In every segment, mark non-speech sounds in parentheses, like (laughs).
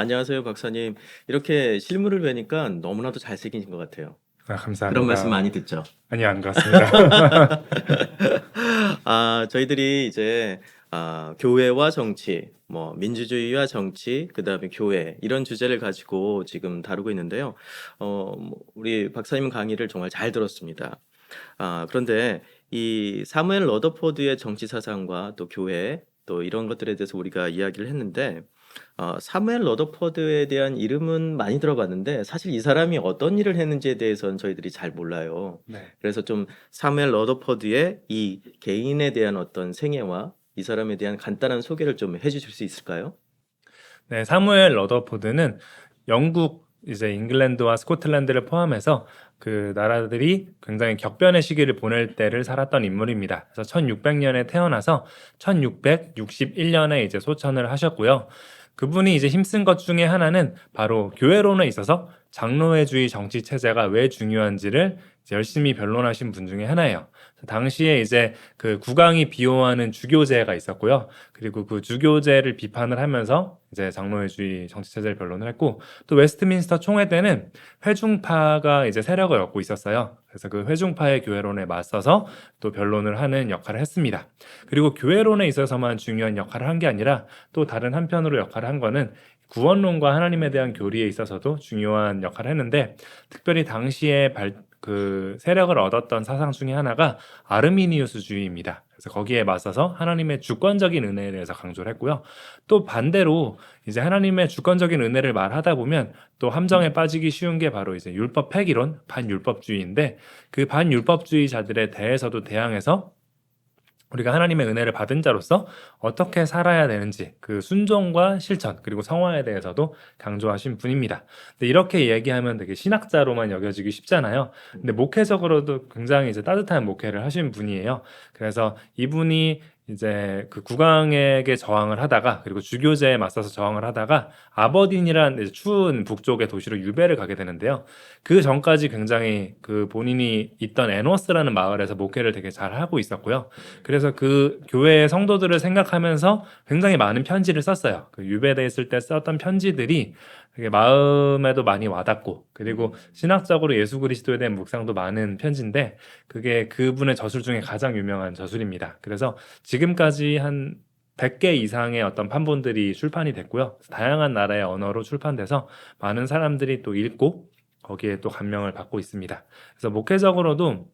안녕하세요, 박사님. 이렇게 실물을 뵈니까 너무나도 잘생기신 것 같아요. 아, 감사합니다. 그런 말씀 많이 듣죠. 아니 안 그렇습니다. (laughs) 아, 저희들이 이제 아, 교회와 정치, 뭐 민주주의와 정치, 그다음에 교회 이런 주제를 가지고 지금 다루고 있는데요. 어, 뭐, 우리 박사님 강의를 정말 잘 들었습니다. 아, 그런데 이 사무엘 러더포드의 정치 사상과 또 교회 또 이런 것들에 대해서 우리가 이야기를 했는데 어, 사무엘 러더포드에 대한 이름은 많이 들어봤는데 사실 이 사람이 어떤 일을 했는지에 대해서는 저희들이 잘 몰라요. 네. 그래서 좀 사무엘 러더퍼드의 이 개인에 대한 어떤 생애와 이 사람에 대한 간단한 소개를 좀 해주실 수 있을까요? 네, 사무엘 러더포드는 영국 이제 잉글랜드와 스코틀랜드를 포함해서 그 나라들이 굉장히 격변의 시기를 보낼 때를 살았던 인물입니다. 그래서 1600년에 태어나서 1661년에 이제 소천을 하셨고요. 그분이 이제 힘쓴 것 중에 하나는 바로 교회론에 있어서 장로회주의 정치 체제가 왜 중요한지를 열심히 변론하신 분 중에 하나예요. 당시에 이제 그 국왕이 비호하는 주교제가 있었고요. 그리고 그 주교제를 비판을 하면서 이제 장로회주의 정치 체제를 변론을 했고 또 웨스트민스터 총회 때는 회중파가 이제 세력을 얻고 있었어요. 그래서 그 회중파의 교회론에 맞서서 또 변론을 하는 역할을 했습니다. 그리고 교회론에 있어서만 중요한 역할을 한 게 아니라 또 다른 한편으로 역할을 한 거는 구원론과 하나님에 대한 교리에 있어서도 중요한 역할을 했는데 특별히 당시에 발, 그 세력을 얻었던 사상 중에 하나가 아르미니우스주의입니다. 그래서 거기에 맞서서 하나님의 주권적인 은혜에 대해서 강조를 했고요. 또 반대로 이제 하나님의 주권적인 은혜를 말하다 보면 또 함정에 빠지기 쉬운 게 바로 이제 율법 폐기론, 반율법주의인데 그 반율법주의자들에 대해서도 대항해서 우리가 하나님의 은혜를 받은 자로서 어떻게 살아야 되는지 그 순종과 실천 그리고 성화에 대해서도 강조하신 분입니다. 근데 이렇게 얘기하면 되게 신학자로만 여겨지기 쉽잖아요. 근데 목회적으로도 굉장히 이제 따뜻한 목회를 하신 분이에요. 그래서 이분이 이제 그 국왕에게 저항을 하다가 그리고 주교제에 맞서서 저항을 하다가 아버딘이라는 이제 추운 북쪽의 도시로 유배를 가게 되는데요. 그 전까지 굉장히 그 본인이 있던 에노스라는 마을에서 목회를 되게 잘 하고 있었고요. 그래서 그 교회의 성도들을 생각하면서 굉장히 많은 편지를 썼어요. 그 유배돼 있을 때 썼던 편지들이 되게 마음에도 많이 와닿고 그리고 신학적으로 예수 그리스도에 대한 묵상도 많은 편지인데 그게 그분의 저술 중에 가장 유명한 저술입니다. 그래서 지금까지 한 100개 이상의 어떤 판본들이 출판이 됐고요. 다양한 나라의 언어로 출판돼서 많은 사람들이 또 읽고 거기에 또 감명을 받고 있습니다. 그래서 목회적으로도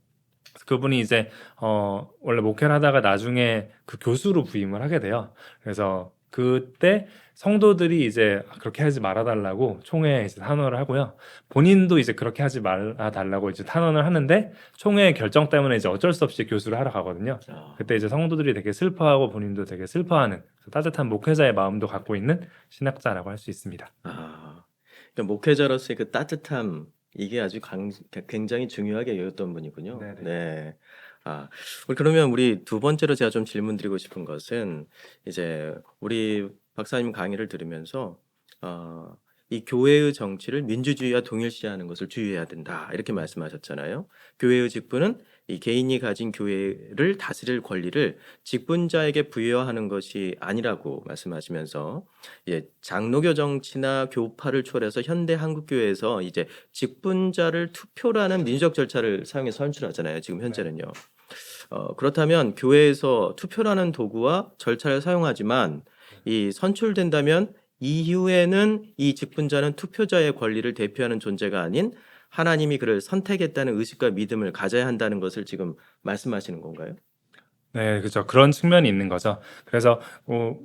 그분이 이제 어 원래 목회를 하다가 나중에 그 교수로 부임을 하게 돼요. 그래서 그때 성도들이 이제 그렇게 하지 말아달라고 총회에 이제 탄원을 하고요. 본인도 이제 그렇게 하지 말아달라고 이제 탄원을 하는데 총회의 결정 때문에 이제 어쩔 수 없이 교수를 하러 가거든요. 자, 그때 이제 성도들이 되게 슬퍼하고 본인도 되게 슬퍼하는 그 따뜻한 목회자의 마음도 갖고 있는 신학자라고 할 수 있습니다. 아, 그러니까 목회자로서의 그 따뜻함 이게 아주 강, 굉장히 중요하게 여겼던 분이군요. 네네. 네. 아, 우리 그러면 우리 두 번째로 제가 좀 질문 드리고 싶은 것은 이제 우리 박사님 강의를 들으면서 어, 이 교회의 정치를 민주주의와 동일시하는 것을 주의해야 된다 이렇게 말씀하셨잖아요. 교회의 직분은 이 개인이 가진 교회를 다스릴 권리를 직분자에게 부여하는 것이 아니라고 말씀하시면서 이제 장로교 정치나 교파를 초래해서 현대 한국 교회에서 이제 직분자를 투표라는 민주적 절차를 사용해서 선출하잖아요. 지금 현재는요. 어, 그렇다면 교회에서 투표라는 도구와 절차를 사용하지만 이 선출된다면 이후에는 이 직분자는 투표자의 권리를 대표하는 존재가 아닌 하나님이 그를 선택했다는 의식과 믿음을 가져야 한다는 것을 지금 말씀하시는 건가요? 네, 그렇죠. 그런 측면이 있는 거죠. 그래서 어,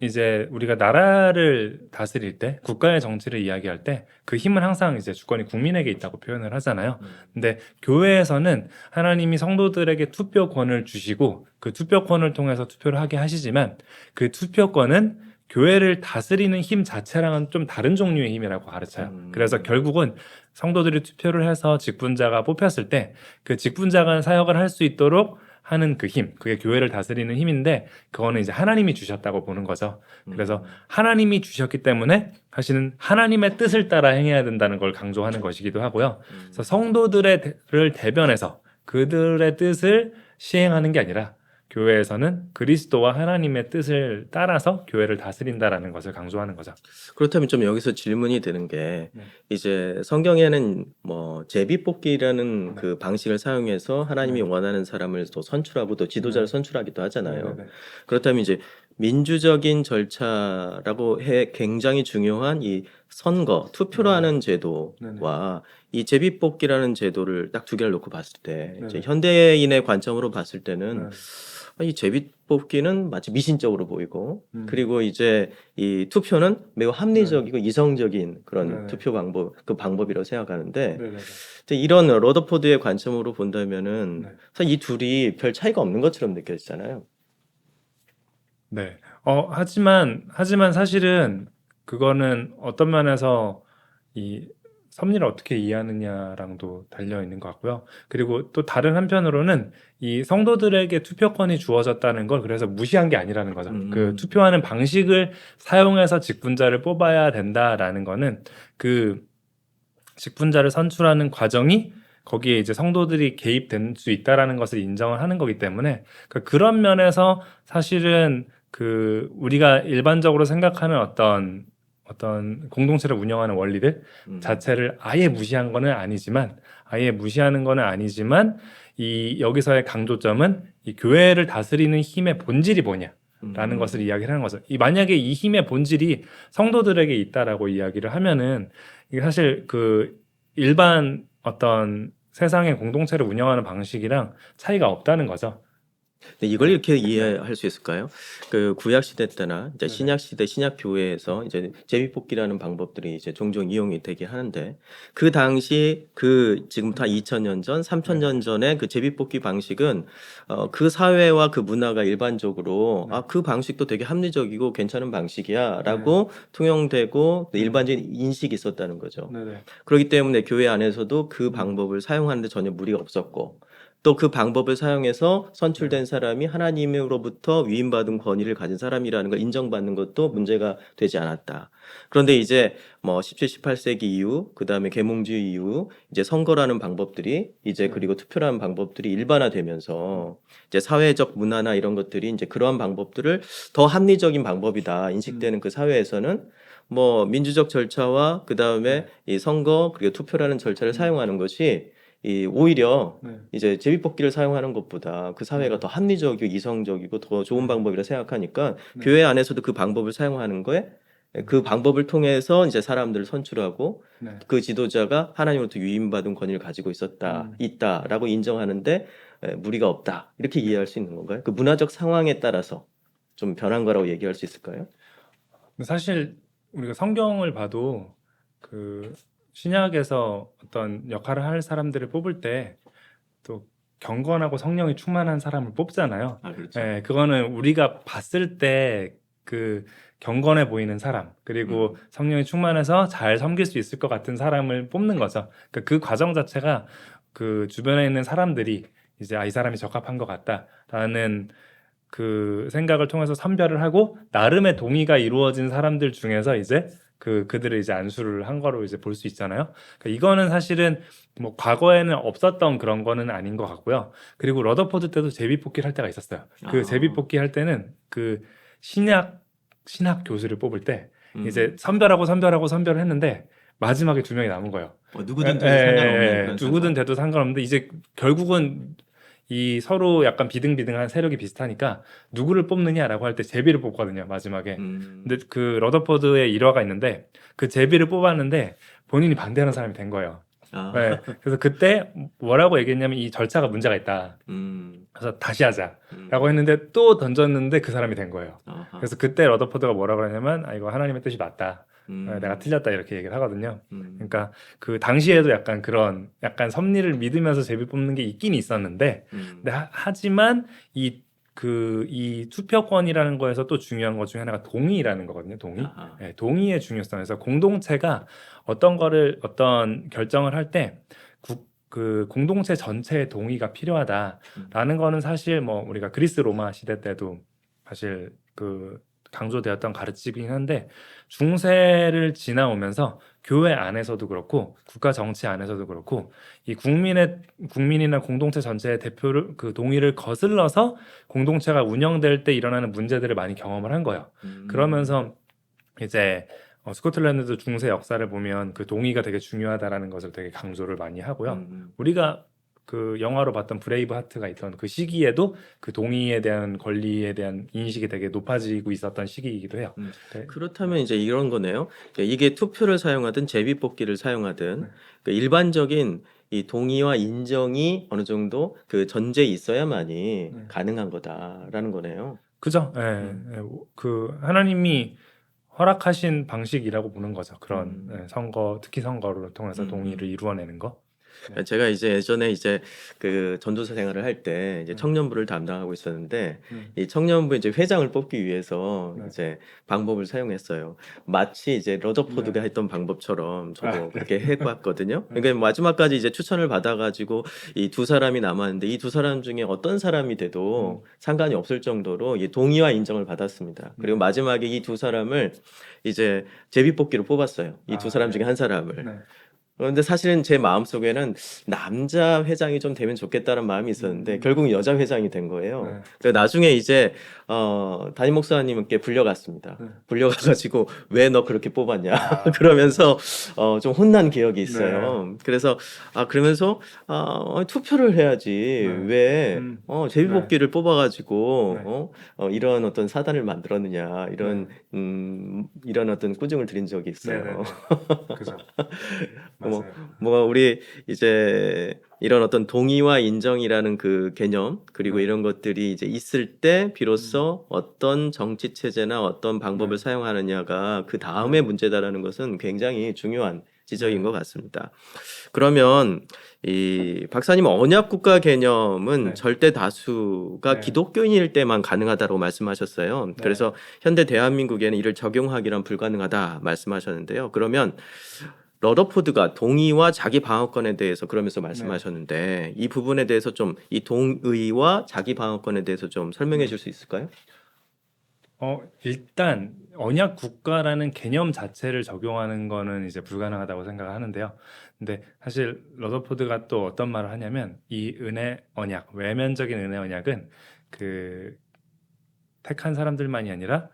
이제 우리가 나라를 다스릴 때, 국가의 정치를 이야기할 때 그 힘은 항상 이제 주권이 국민에게 있다고 표현을 하잖아요. 근데 교회에서는 하나님이 성도들에게 투표권을 주시고 그 투표권을 통해서 투표를 하게 하시지만 그 투표권은 교회를 다스리는 힘 자체랑은 좀 다른 종류의 힘이라고 가르쳐요. 음. 그래서 결국은 성도들이 투표를 해서 직분자가 뽑혔을 때 그 직분자가 사역을 할 수 있도록 하는 그 힘, 그게 교회를 다스리는 힘인데 그거는 이제 하나님이 주셨다고 보는 거죠. 그래서 하나님이 주셨기 때문에 사실은 하나님의 뜻을 따라 행해야 된다는 걸 강조하는 것이기도 하고요. 음. 그래서 성도들을 대변해서 그들의 뜻을 시행하는 게 아니라 교회에서는 그리스도와 하나님의 뜻을 따라서 교회를 다스린다라는 것을 강조하는 거죠. 그렇다면 좀 여기서 질문이 드는 게 네. 이제 성경에는 뭐 제비 뽑기라는 네. 그 방식을 사용해서 하나님이 네. 원하는 사람을 또 선출하고 또 지도자를 네. 선출하기도 하잖아요. 네네네. 그렇다면 이제 민주적인 절차라고 해 굉장히 중요한 이 선거 투표라는 제도와 이 제비 뽑기라는 제도를 딱 두 개를 놓고 봤을 때 네네. 현대인의 관점으로 봤을 때는 네. 아, 이 제비 뽑기는 마치 미신적으로 보이고 음. 그리고 이제 이 투표는 매우 합리적이고 이성적인 그런 네네. 투표 방법 그 방법이라고 생각하는데 네네네. 근데 이런 러더포드의 관점으로 본다면은 네. 사실 이 둘이 별 차이가 없는 것처럼 느껴지잖아요. 네. 어, 하지만, 하지만 사실은 그거는 어떤 면에서 이 섭리를 어떻게 이해하느냐랑도 달려 있는 것 같고요. 그리고 또 다른 한편으로는 이 성도들에게 투표권이 주어졌다는 걸 그래서 무시한 게 아니라는 거죠. 음. 그 투표하는 방식을 사용해서 직분자를 뽑아야 된다라는 거는 그 직분자를 선출하는 과정이 거기에 이제 성도들이 개입될 수 있다라는 것을 인정을 하는 거기 때문에 그 그런 면에서 사실은 그 우리가 일반적으로 생각하는 어떤 어떤 공동체를 운영하는 원리들 음. 자체를 아예 무시한 거는 아니지만 아예 무시하는 거는 아니지만 이 여기서의 강조점은 이 교회를 다스리는 힘의 본질이 뭐냐 라는 음. 것을 이야기를 하는 거죠. 이 만약에 이 힘의 본질이 성도들에게 있다라고 이야기를 하면은 이게 사실 그 일반 어떤 세상의 공동체를 운영하는 방식이랑 차이가 없다는 거죠. 근데 이걸 이렇게 이해할 수 있을까요? 그 구약 시대 때나 이제. 신약 시대 신약 교회에서 이제 제비뽑기라는 방법들이 이제 종종 이용이 되게 하는데 그 당시 그 지금부터 한 2000년 전, 3000년 전에 그 제비뽑기 방식은 어, 그 사회와 그 문화가 일반적으로 네. 아그 방식도 되게 합리적이고 괜찮은 방식이야라고 통용되고 일반적인 인식이 있었다는 거죠. 그렇기 때문에 교회 안에서도 그 방법을 사용하는데 전혀 무리가 없었고 또 그 방법을 사용해서 선출된 사람이 하나님으로부터 위임받은 권위를 가진 사람이라는 걸 인정받는 것도 문제가 되지 않았다. 그런데 이제 뭐 17, 18세기 이후 그 다음에 계몽주의 이후 이제 선거라는 방법들이 이제 네. 그리고 투표라는 방법들이 일반화되면서 이제 사회적 문화나 이런 것들이 이제 그러한 방법들을 더 합리적인 방법이다 인식되는 그 사회에서는 뭐 민주적 절차와 그 다음에 이 선거 그리고 투표라는 절차를 사용하는 것이 이 오히려 네. 이제 제비뽑기를 사용하는 것보다 그 사회가 네. 더 합리적이고 이성적이고 더 좋은 네. 방법이라 생각하니까 네. 교회 안에서도 그 방법을 사용하는 거에 그 방법을 통해서 이제 사람들을 선출하고 네. 그 지도자가 하나님으로부터 위임받은 권위를 가지고 있었다 음. 있다라고 인정하는데 에, 무리가 없다 이렇게 이해할 수 있는 건가요? 그 문화적 상황에 따라서 좀 변한 거라고 얘기할 수 있을까요? 사실 우리가 성경을 봐도 그 신약에서 어떤 역할을 할 사람들을 뽑을 때 또 경건하고 성령이 충만한 사람을 뽑잖아요. 아 그렇죠. 예, 그거는 우리가 봤을 때 그 경건해 보이는 사람 그리고 음. 성령이 충만해서 잘 섬길 수 있을 것 같은 사람을 뽑는 거죠. 그러니까 그 과정 자체가 그 주변에 있는 사람들이 이제 아, 이 사람이 적합한 것 같다라는 그 생각을 통해서 선별을 하고 나름의 동의가 이루어진 사람들 중에서 이제 그 그들을 이제 안수를 한 거로 이제 볼 수 있잖아요. 그러니까 이거는 사실은 뭐 과거에는 없었던 그런 거는 아닌 것 같고요. 그리고 러더포드 때도 제비 뽑기를 할 때가 있었어요. 그 아. 제비 뽑기 할 때는 그 신약 신학 교수를 뽑을 때 음. 이제 선별하고 선별하고 선별을 했는데 마지막에 두 명이 남은 거예요. 뭐 누구든 예, 예, 상관없는 예, 누구든. 돼도 상관없는데 이제 결국은 이 서로 약간 비등비등한 세력이 비슷하니까 누구를 뽑느냐라고 할 때 제비를 뽑거든요 마지막에. 음. 근데 그 러더포드의 일화가 있는데 그 제비를 뽑았는데 본인이 반대하는 사람이 된 거예요. 아. 네. 그래서 그때 뭐라고 얘기했냐면 이 절차가 문제가 있다. 음. 그래서 다시 하자라고 음. 했는데 또 던졌는데 그 사람이 된 거예요. 아하. 그래서 그때 러더포드가 뭐라고 하냐면 아 이거 하나님의 뜻이 맞다. 음. 어, 내가 틀렸다 이렇게 얘기를 하거든요. 음. 그러니까 그 당시에도 약간 그런 약간 섭리를 믿으면서 제비 뽑는 게 있긴 있었는데 음. 근데 하, 하지만 이 그 이 투표권이라는 거에서 또 중요한 것 중에 하나가 동의라는 거거든요. 동의. 네, 동의의 중요성에서 공동체가 어떤 거를 어떤 결정을 할 때 그 공동체 전체의 동의가 필요하다라는 거는 사실 뭐 우리가 그리스 로마 시대 때도 사실 그 강조되었던 가르치긴 한데 중세를 지나오면서 교회 안에서도 그렇고 국가 정치 안에서도 그렇고 이 국민의 국민이나 공동체 전체의 대표를 그 동의를 거슬러서 공동체가 운영될 때 일어나는 문제들을 많이 경험을 한 거예요. 음. 그러면서 이제 어, 스코틀랜드도 중세 역사를 보면 그 동의가 되게 중요하다라는 것을 되게 강조를 많이 하고요. 음. 우리가 그 영화로 봤던 브레이브 하트가 있던 그 시기에도 그 동의에 대한 권리에 대한 인식이 되게 높아지고 있었던 시기이기도 해요. 음. 네. 그렇다면 이제 이런 거네요. 그러니까 이게 투표를 사용하든 제비뽑기를 사용하든 네. 그 일반적인 이 동의와 인정이 어느 정도 그 전제에 있어야만이 네. 가능한 거다라는 거네요. 그죠? 예, 음. 예, 그 하나님이 허락하신 방식이라고 보는 거죠. 그런 음. 예, 선거, 특히 선거를 통해서 음. 동의를 이루어내는 거. 그러니까 제가 이제 예전에 이제 그 전도사 생활을 할 때 이제 음. 청년부를 담당하고 있었는데 음. 이 청년부 이제 회장을 뽑기 위해서 네. 이제 방법을 사용했어요. 마치 이제 러더포드가 네. 했던 방법처럼 저도 아, 네. 그렇게 해봤거든요. 그러니까 마지막까지 이제 추천을 받아가지고 이 두 사람이 남았는데 이 두 사람 중에 어떤 사람이 돼도 상관이 없을 정도로 이 동의와 인정을 받았습니다. 그리고 음. 마지막에 이 두 사람을 이제 제비뽑기로 뽑았어요. 이두 아, 사람 네. 중에 한 사람을. 네. 그런데 사실은 제 마음속에는 남자 회장이 좀 되면 좋겠다는 마음이 있었는데 음. 결국 여자 회장이 된 거예요. 네. 그래서 나중에 이제 어, 담임 목사님께 불려갔습니다. 네. 불려가가지고 왜 너 그렇게 뽑았냐 아. (laughs) 그러면서 어, 좀 혼난 기억이 있어요. 그래서 아 그러면서 아, 어, 투표를 해야지 네. 왜 음. 어, 제비뽑기를 뽑아가지고 네. 어, 어, 이런 어떤 사단을 만들었느냐 이런 네. 음, 이런 어떤 꾸중을 드린 적이 있어요. 네, 네, 네. (laughs) 그죠. 뭐. 뭔가 우리 이제 이런 어떤 동의와 인정이라는 그 개념 그리고 네. 이런 것들이 이제 있을 때 비로소 어떤 정치 체제나 어떤 방법을 네. 사용하느냐가 그 다음의 문제다라는 것은 굉장히 중요한 지적인 네. 것 같습니다. 그러면 이 박사님 언약 국가 개념은 네. 절대 다수가 네. 기독교인일 때만 가능하다고 말씀하셨어요. 네. 그래서 현대 대한민국에는 이를 적용하기란 불가능하다 말씀하셨는데요. 그러면 러더포드가 동의와 자기 방어권에 대해서 그러면서 말씀하셨는데 이 부분에 대해서 좀 이 동의와 자기 방어권에 대해서 좀 설명해 줄 수 있을까요? 어, 일단 언약 국가라는 개념 자체를 적용하는 거는 이제 불가능하다고 생각을 하는데요. 근데 사실 러더포드가 또 어떤 말을 하냐면 이 은혜 언약, 외면적인 은혜 언약은 그 택한 사람들만이 아니라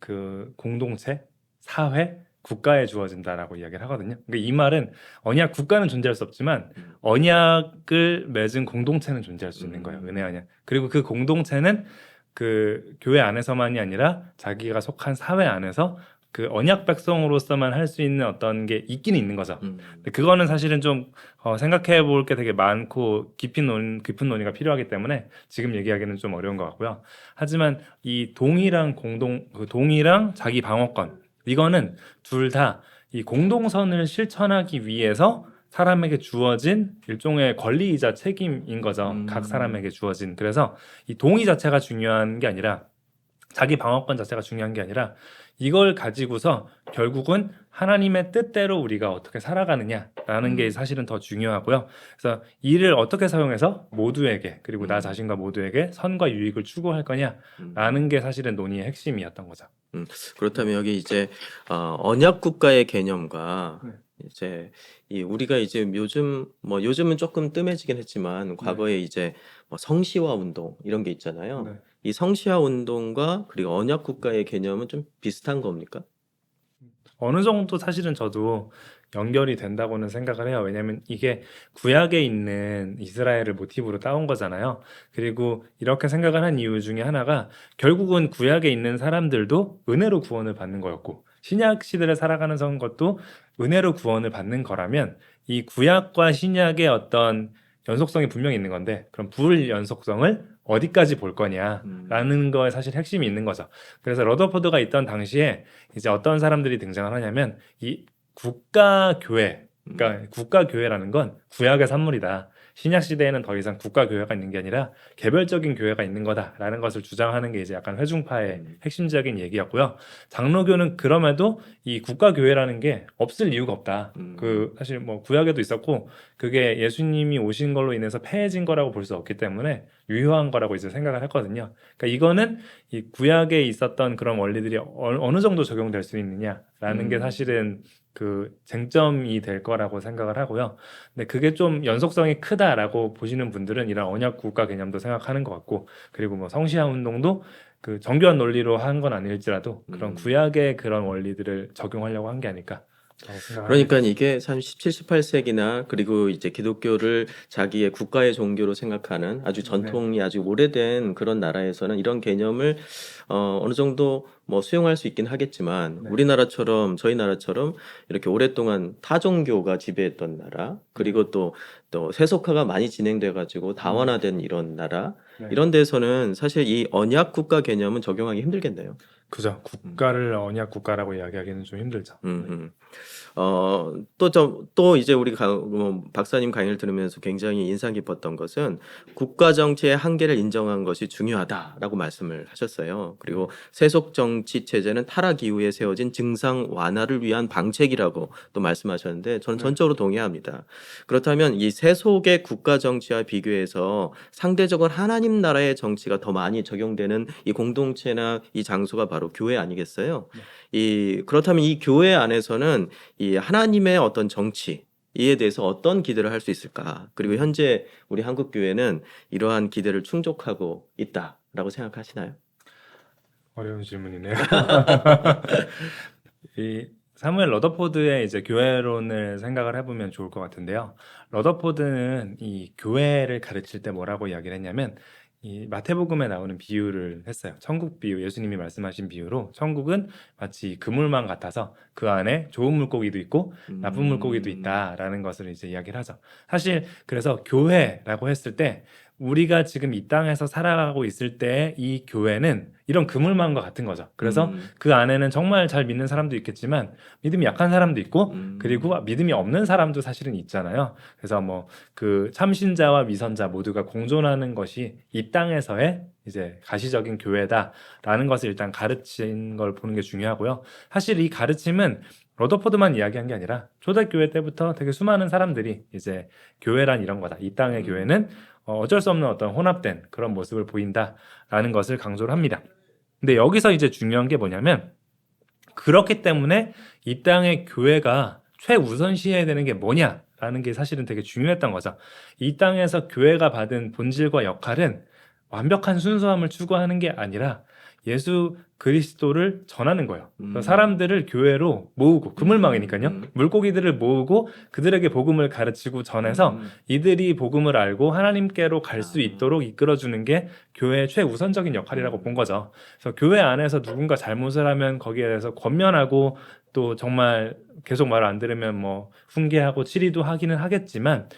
그 공동체, 사회, 국가에 주어진다라고 이야기를 하거든요. 그러니까 이 말은 언약 국가는 존재할 수 없지만 음. 언약을 맺은 공동체는 존재할 수 있는 음. 거예요. 은혜 언약. 그리고 그 공동체는 그 교회 안에서만이 아니라 자기가 속한 사회 안에서 그 언약 백성으로서만 할 수 있는 어떤 게 있기는 있는 거죠. 음. 근데 그거는 사실은 좀 어, 생각해 볼 게 되게 많고 깊이 논, 깊은 논의가 필요하기 때문에 지금 얘기하기는 좀 어려운 것 같고요. 하지만 이 동의랑 공동, 그 동의랑 자기 방어권 이거는 둘 다 이 공동선을 실천하기 위해서 사람에게 주어진 일종의 권리이자 책임인 거죠. 음. 각 사람에게 주어진. 그래서 이 동의 자체가 중요한 게 아니라 자기 방어권 자체가 중요한 게 아니라 이걸 가지고서 결국은 하나님의 뜻대로 우리가 어떻게 살아가느냐라는 게 음. 사실은 더 중요하고요. 그래서 이를 어떻게 사용해서 모두에게 그리고 나 음. 자신과 모두에게 선과 유익을 추구할 거냐라는 음. 게 사실은 논의의 핵심이었던 거죠. 그렇다면 여기 이제 어, 언약 국가의 개념과 네. 이제 이 우리가 이제 요즘 뭐 요즘은 조금 뜸해지긴 했지만 과거에 이제 뭐 성시화 운동 이런 게 있잖아요. 네. 이 성시화 운동과 그리고 언약 국가의 개념은 좀 비슷한 겁니까? 어느 정도 사실은 저도 연결이 된다고는 생각을 해요. 왜냐하면 이게 구약에 있는 이스라엘을 모티브로 따온 거잖아요. 그리고 이렇게 생각을 한 이유 중에 하나가 결국은 구약에 있는 사람들도 은혜로 구원을 받는 거였고 신약 시대를 살아가는 선 것도 은혜로 구원을 받는 거라면 이 구약과 신약의 어떤 연속성이 분명히 있는 건데 그럼 불연속성을 어디까지 볼 거냐 음. 라는 거에 사실 핵심이 있는 거죠. 그래서 러더포드가 있던 당시에 이제 어떤 사람들이 등장을 하냐면 이 국가 교회, 음. 그러니까 국가 교회라는 건 구약의 산물이다. 신약 시대에는 더 이상 국가 교회가 있는 게 아니라 개별적인 교회가 있는 거다라는 것을 주장하는 게 이제 약간 회중파의 음. 핵심적인 얘기였고요. 장로교는 그럼에도 이 국가 교회라는 게 없을 이유가 없다. 음. 그 사실 뭐 구약에도 있었고 그게 예수님이 오신 걸로 인해서 폐해진 거라고 볼 수 없기 때문에 유효한 거라고 이제 생각을 했거든요. 그러니까 이거는 이 구약에 있었던 그런 원리들이 어, 어느 정도 적용될 수 있느냐라는 게 음. 사실은 그 쟁점이 될 거라고 생각을 하고요. 근데 그게 좀 연속성이 크다라고 보시는 분들은 이런 언약 국가 개념도 생각하는 것 같고 그리고 뭐 성시화 운동도 그 정교한 논리로 한 건 아닐지라도 그런 음. 구약의 그런 원리들을 적용하려고 한 게 아닐까. 그러니까 이게 참 17, 18세기나 그리고 이제 기독교를 자기의 국가의 종교로 생각하는 아주 전통이 아주 오래된 그런 나라에서는 이런 개념을 어, 어느 정도 뭐 수용할 수 있긴 하겠지만 네. 우리나라처럼 저희 나라처럼 이렇게 오랫동안 타종교가 지배했던 나라 그리고 또 또 세속화가 많이 진행돼 가지고 다원화된 이런 나라 네. 이런 데서는 사실 이 언약 국가 개념은 적용하기 힘들겠네요. 그죠. 국가를 언약 국가라고 이야기하기는 좀 힘들죠. 음, 음. 어, 또, 저, 또 이제 우리 가, 뭐, 박사님 강의를 들으면서 굉장히 인상 깊었던 것은 국가 정치의 한계를 인정한 것이 중요하다라고 말씀을 하셨어요. 그리고 세속 정치 체제는 타락 이후에 세워진 증상 완화를 위한 방책이라고 또 말씀하셨는데 저는 네. 전적으로 동의합니다. 그렇다면 이 세속의 국가 정치와 비교해서 상대적으로 하나님 나라의 정치가 더 많이 적용되는 이 공동체나 이 장소가 바로 교회 아니겠어요? 네. 이 그렇다면 이 교회 안에서는 이 하나님의 어떤 정치 이에 대해서 어떤 기대를 할 수 있을까? 그리고 현재 우리 한국 교회는 이러한 기대를 충족하고 있다라고 생각하시나요? 어려운 질문이네요. (laughs) 이 사무엘 러더포드의 이제 교회론을 생각을 해보면 좋을 것 같은데요. 러더포드는 이 교회를 가르칠 때 뭐라고 이야기를 했냐면 이 마태복음에 나오는 비유를 했어요. 천국 비유, 예수님이 말씀하신 비유로 천국은 마치 그물망 같아서 그 안에 좋은 물고기도 있고 나쁜 물고기도 음. 있다라는 것을 이제 이야기를 하죠. 사실 그래서 교회라고 했을 때 우리가 지금 이 땅에서 살아가고 있을 때 이 교회는 이런 그물망과 같은 거죠. 그래서 음, 그 안에는 정말 잘 믿는 사람도 있겠지만 믿음이 약한 사람도 있고 음. 그리고 믿음이 없는 사람도 사실은 있잖아요. 그래서 뭐 그 참신자와 미선자 모두가 공존하는 것이 이 땅에서의 이제 가시적인 교회다라는 것을 일단 가르친 걸 보는 게 중요하고요. 사실 이 가르침은 로더포드만 이야기한 게 아니라 초대교회 때부터 되게 수많은 사람들이 이제 교회란 이런 거다. 이 땅의 음. 교회는 어, 어쩔 수 없는 어떤 혼합된 그런 모습을 보인다라는 것을 강조를 합니다. 근데 여기서 이제 중요한 게 뭐냐면 그렇기 때문에 이 땅의 교회가 최우선시해야 되는 게 뭐냐라는 게 사실은 되게 중요했던 거죠. 이 땅에서 교회가 받은 본질과 역할은 완벽한 순수함을 추구하는 게 아니라 예수 그리스도를 전하는 거예요. 음. 사람들을 교회로 모으고 그물망이니까요. 음. 물고기들을 모으고 그들에게 복음을 가르치고 전해서 음. 이들이 복음을 알고 하나님께로 갈수 아. 있도록 이끌어주는 게 교회의 최우선적인 역할이라고 음. 본 거죠. 그래서 교회 안에서 누군가 잘못을 하면 거기에 대해서 권면하고 또 정말 계속 말을 안 들으면 뭐 훈계하고 치리도 하기는 하겠지만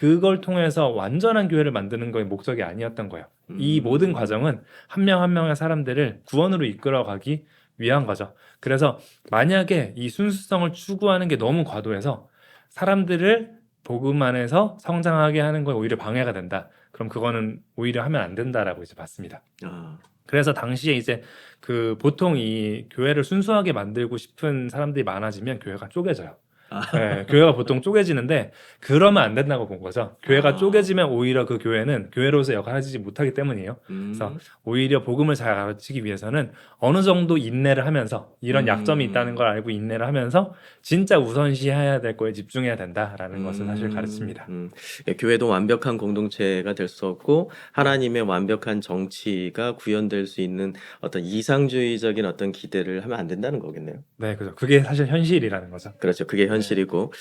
그걸 통해서 완전한 교회를 만드는 거의 목적이 아니었던 거예요. 이 음. 모든 과정은 한 명 한 명의 사람들을 구원으로 이끌어가기 위한 거죠. 그래서 만약에 이 순수성을 추구하는 게 너무 과도해서 사람들을 복음 안에서 성장하게 하는 거에 오히려 방해가 된다. 그럼 그거는 오히려 하면 안 된다라고 이제 봤습니다. 아, 그래서 당시에 이제 그 보통 이 교회를 순수하게 만들고 싶은 사람들이 많아지면 교회가 쪼개져요. 아. 네, 교회가 보통 쪼개지는데 그러면 안 된다고 본 거죠. 교회가 아. 쪼개지면 오히려 그 교회는 교회로서 역할을 하지 못하기 때문이에요. 음. 그래서 오히려 복음을 잘 가르치기 위해서는 어느 정도 인내를 하면서 이런 음. 약점이 있다는 걸 알고 인내를 하면서 진짜 우선시해야 될 거에 집중해야 된다라는 것을 사실 음, 가르칩니다. 음. 예, 교회도 완벽한 공동체가 될 수 없고 하나님의 완벽한 정치가 구현될 수 있는 어떤 이상주의적인 어떤 기대를 하면 안 된다는 거겠네요. 네, 그죠. 그게 사실 현실이라는 거죠. 그렇죠. 그게 현 실이고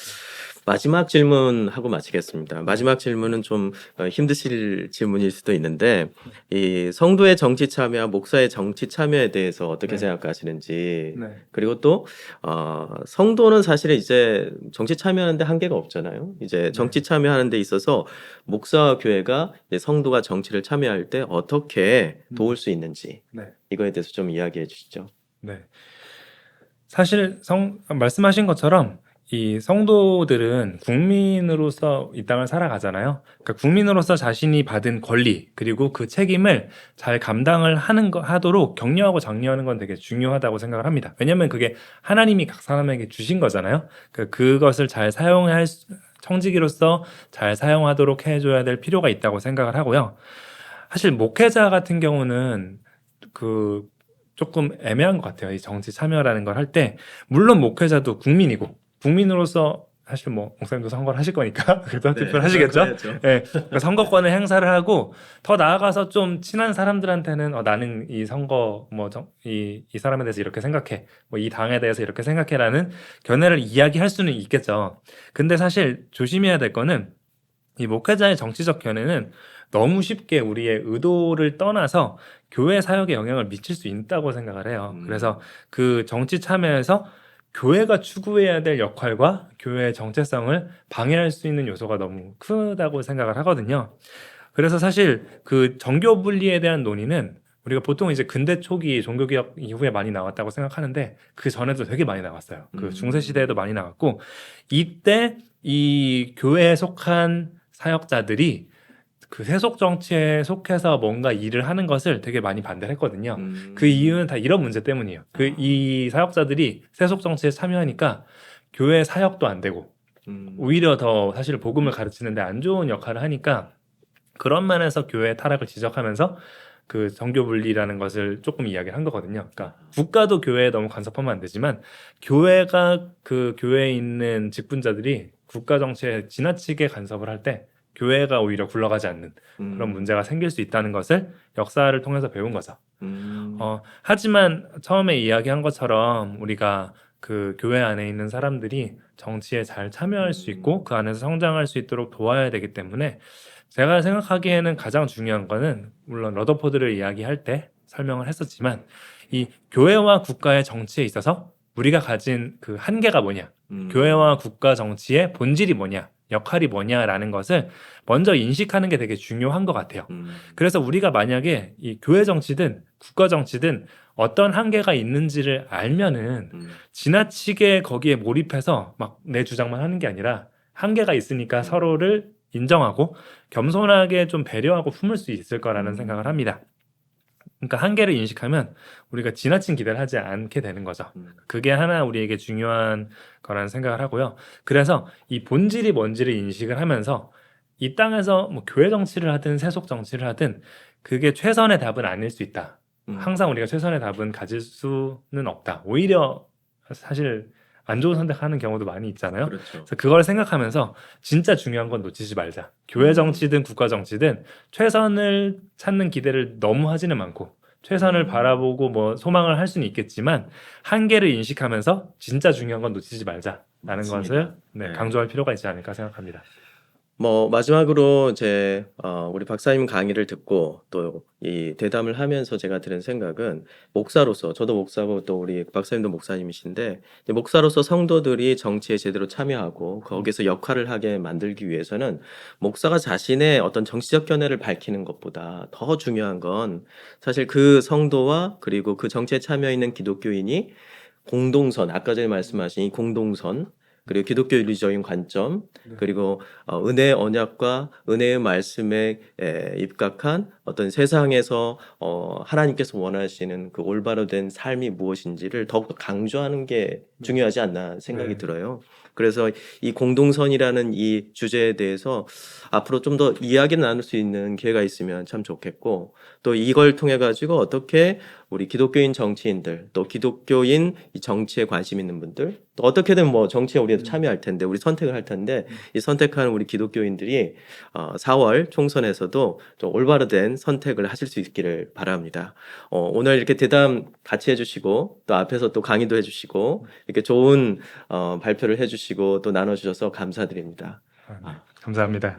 마지막 질문 하고 마치겠습니다. 마지막 질문은 좀 어, 힘드실 질문일 수도 있는데 이 성도의 정치 참여와 목사의 정치 참여에 대해서 어떻게 네. 생각하시는지 네. 그리고 또 어, 성도는 사실 이제 정치 참여하는데 한계가 없잖아요. 이제 정치 참여하는 데 있어서 목사와 교회가 성도가 정치를 참여할 때 어떻게 음. 도울 수 있는지 네. 이거에 대해서 좀 이야기해 주시죠. 네. 사실 성 말씀하신 것처럼 이 성도들은 국민으로서 이 땅을 살아가잖아요. 그러니까 국민으로서 자신이 받은 권리 그리고 그 책임을 잘 감당을 하는 거 하도록 격려하고 장려하는 건 되게 중요하다고 생각을 합니다. 왜냐하면 그게 하나님이 각 사람에게 주신 거잖아요. 그 그것을 잘 사용할 수- 청지기로서 잘 사용하도록 해줘야 될 필요가 있다고 생각을 하고요. 사실 목회자 같은 경우는 그 조금 애매한 것 같아요. 이 정치 참여라는 걸 할 때 물론 목회자도 국민이고 국민으로서 사실 뭐 목사님도 선거를 하실 거니까 (laughs) 그래서 투표를 하시겠죠. 그래야죠. 네, 그러니까 선거권을 행사를 하고 더 나아가서 좀 친한 사람들한테는 어, 나는 이 선거 뭐이 이 사람에 대해서 이렇게 생각해, 뭐 이 당에 대해서 이렇게 생각해라는 견해를 이야기할 수는 있겠죠. 근데 사실 조심해야 될 거는 이 목회자의 정치적 견해는 너무 쉽게 우리의 의도를 떠나서 교회 사역에 영향을 미칠 수 있다고 생각을 해요. 음. 그래서 그 정치 참여에서 교회가 추구해야 될 역할과 교회의 정체성을 방해할 수 있는 요소가 너무 크다고 생각을 하거든요. 그래서 사실 그 정교 분리에 대한 논의는 우리가 보통 이제 근대 초기 종교개혁 이후에 많이 나왔다고 생각하는데 그 전에도 되게 많이 나왔어요. 그 음. 중세 시대에도 많이 나왔고 이때 이 교회에 속한 사역자들이 그 세속 정치에 속해서 뭔가 일을 하는 것을 되게 많이 반대를 했거든요. 음. 그 이유는 다 이런 문제 때문이에요. 그 이 사역자들이 세속 정치에 참여하니까 교회 사역도 안 되고 음. 오히려 더 사실 복음을 가르치는데 안 좋은 역할을 하니까 그런 면에서 교회의 타락을 지적하면서 그 정교 분리라는 것을 조금 이야기를 한 거거든요. 그러니까 국가도 교회에 너무 간섭하면 안 되지만 교회가 그 교회에 있는 직분자들이 국가 정치에 지나치게 간섭을 할 때 교회가 오히려 굴러가지 않는 음. 그런 문제가 생길 수 있다는 것을 역사를 통해서 배운 거죠. 음. 어, 하지만 처음에 이야기한 것처럼 우리가 그 교회 안에 있는 사람들이 정치에 잘 참여할 수 있고 그 안에서 성장할 수 있도록 도와야 되기 때문에 제가 생각하기에는 가장 중요한 거는 물론 러더포드를 이야기할 때 설명을 했었지만 이 교회와 국가의 정치에 있어서 우리가 가진 그 한계가 뭐냐, 음. 교회와 국가 정치의 본질이 뭐냐, 역할이 뭐냐라는 것을 먼저 인식하는 게 되게 중요한 것 같아요. 음. 그래서 우리가 만약에 이 교회 정치든 국가 정치든 어떤 한계가 있는지를 알면은 음. 지나치게 거기에 몰입해서 막 내 주장만 하는 게 아니라 한계가 있으니까 서로를 인정하고 겸손하게 좀 배려하고 품을 수 있을 거라는 음. 생각을 합니다. 그러니까 한계를 인식하면 우리가 지나친 기대를 하지 않게 되는 거죠. 음. 그게 하나 우리에게 중요한 거라는 생각을 하고요. 그래서 이 본질이 뭔지를 인식을 하면서 이 땅에서 뭐 교회 정치를 하든 세속 정치를 하든 그게 최선의 답은 아닐 수 있다. 음. 항상 우리가 최선의 답은 가질 수는 없다. 오히려 사실 안 좋은 선택하는 경우도 많이 있잖아요. 그렇죠. 그래서 그걸 생각하면서 진짜 중요한 건 놓치지 말자. 교회 음. 정치든 국가 정치든 최선을 찾는 기대를 너무 하지는 않고 최선을 음. 바라보고 뭐 소망을 할 수는 있겠지만 한계를 인식하면서 진짜 중요한 건 놓치지 말자라는 맞습니다. 것을 네, 네. 강조할 필요가 있지 않을까 생각합니다. 뭐 마지막으로 제 어, 우리 박사님 강의를 듣고 또 이 대담을 하면서 제가 들은 생각은 목사로서 저도 목사고 또 우리 박사님도 목사님이신데 목사로서 성도들이 정치에 제대로 참여하고 거기서 역할을 하게 만들기 위해서는 목사가 자신의 어떤 정치적 견해를 밝히는 것보다 더 중요한 건 사실 그 성도와 그리고 그 정치에 참여 있는 기독교인이 공동선 아까 전에 말씀하신 이 공동선 그리고 기독교주의적인 관점 네. 그리고 어, 은혜의 언약과 은혜의 말씀에 에, 입각한 어떤 세상에서 어, 하나님께서 원하시는 그 올바로 된 삶이 무엇인지를 더욱더 강조하는 게 중요하지 않나 생각이 네. 들어요. 그래서 이 공동선이라는 이 주제에 대해서 앞으로 좀 더 이야기 나눌 수 있는 기회가 있으면 참 좋겠고 또 이걸 통해 가지고 어떻게 우리 기독교인 정치인들 또 기독교인 이 정치에 관심 있는 분들 또 어떻게든 뭐 정치에 우리도 참여할 텐데 우리 선택을 할 텐데 이 선택하는 우리 기독교인들이 어, 4월 총선에서도 좀 올바로 된 선택을 하실 수 있기를 바랍니다. 어, 오늘 이렇게 대담 같이 해주시고 또 앞에서 또 강의도 해주시고 이렇게 좋은 어, 발표를 해주시고 또 나눠주셔서 감사드립니다. 아, 네. 감사합니다.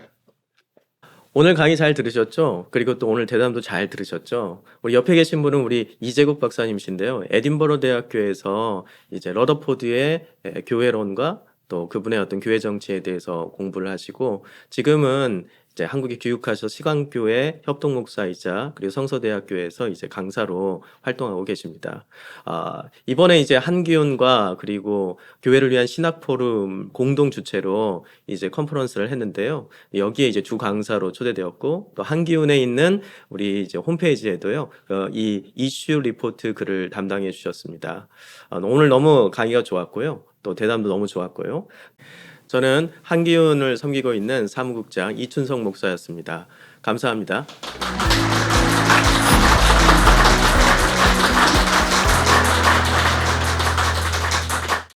오늘 강의 잘 들으셨죠? 그리고 또 오늘 대담도 잘 들으셨죠? 우리 옆에 계신 분은 우리 이재국 박사님이신데요. 에딘버러 대학교에서 이제 러더포드의 에, 교회론과 또 그분의 어떤 교회 정치에 대해서 공부를 하시고 지금은 이제 한국에 귀국하셔서 시광교회 협동 목사이자 그리고 성서대학교에서 이제 강사로 활동하고 계십니다. 아, 이번에 이제 한기훈과 그리고 교회를 위한 신학 포럼 공동 주최로 이제 컨퍼런스를 했는데요. 여기에 이제 주 강사로 초대되었고 또 한기훈에 있는 우리 이제 홈페이지에도요. 어, 이 이슈 리포트 글을 담당해 주셨습니다. 아, 오늘 너무 강의가 좋았고요. 또 대담도 너무 좋았고요. 저는 한기훈을 섬기고 있는 사무국장 이춘성 목사였습니다. 감사합니다.